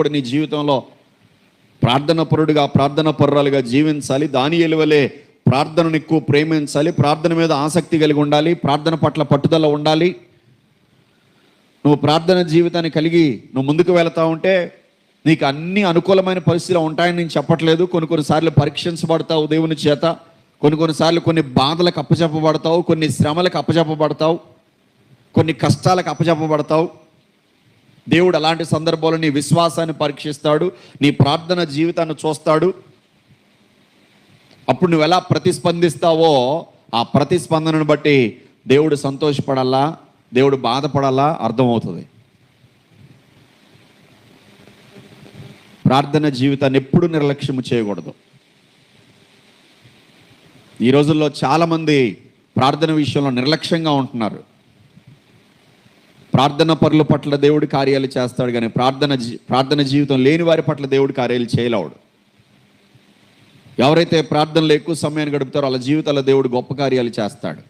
కూడా నీ జీవితంలో ప్రార్థన పరుడుగా ప్రార్థన పరురాలుగా జీవించాలి. దాని ఎలువలే ప్రార్థనను ఎక్కువ ప్రేమించాలి. ప్రార్థన మీద ఆసక్తి కలిగి ఉండాలి. ప్రార్థన పట్ల పట్టుదల ఉండాలి. నువ్వు ప్రార్థన జీవితాన్ని కలిగి నువ్వు ముందుకు వెళతా ఉంటే నీకు అన్ని అనుకూలమైన పరిస్థితులు ఉంటాయని నేను చెప్పట్లేదు. కొన్ని కొన్నిసార్లు పరీక్షించబడతావు దేవుని చేత. కొన్ని కొన్నిసార్లు కొన్ని బాధలకు అప్పచెప్పబడతావు. కొన్ని శ్రమలకు అప్పచెప్పబడతావు. కొన్ని కష్టాలకు అప్పచెప్పబడతావు. దేవుడు అలాంటి సందర్భాల్లో నీ విశ్వాసాన్ని పరీక్షిస్తాడు నీ ప్రార్థన జీవితాన్ని చూస్తాడు. అప్పుడు నువ్వు ఎలా ప్రతిస్పందిస్తావో ఆ ప్రతిస్పందనను బట్టి దేవుడు సంతోషపడాలా దేవుడు బాధపడాలా అర్థమవుతుంది. ప్రార్థన జీవితాన్ని ఎప్పుడు నిర్లక్ష్యం చేయకూడదు. ఈ రోజుల్లో చాలామంది ప్రార్థన విషయంలో నిర్లక్ష్యంగా ఉంటున్నారు. ప్రార్థన పరుల పట్ల దేవుడి కార్యాలు చేస్తాడు కానీ ప్రార్థన ప్రార్థన జీవితం లేని వారి పట్ల దేవుడి కార్యాలు చేయలేవాడు ఎవరైతే ప్రార్థనలు ఎక్కువ సమయాన్ని గడుపుతారో వాళ్ళ జీవితాల్లో దేవుడు గొప్ప కార్యాలు చేస్తాడు.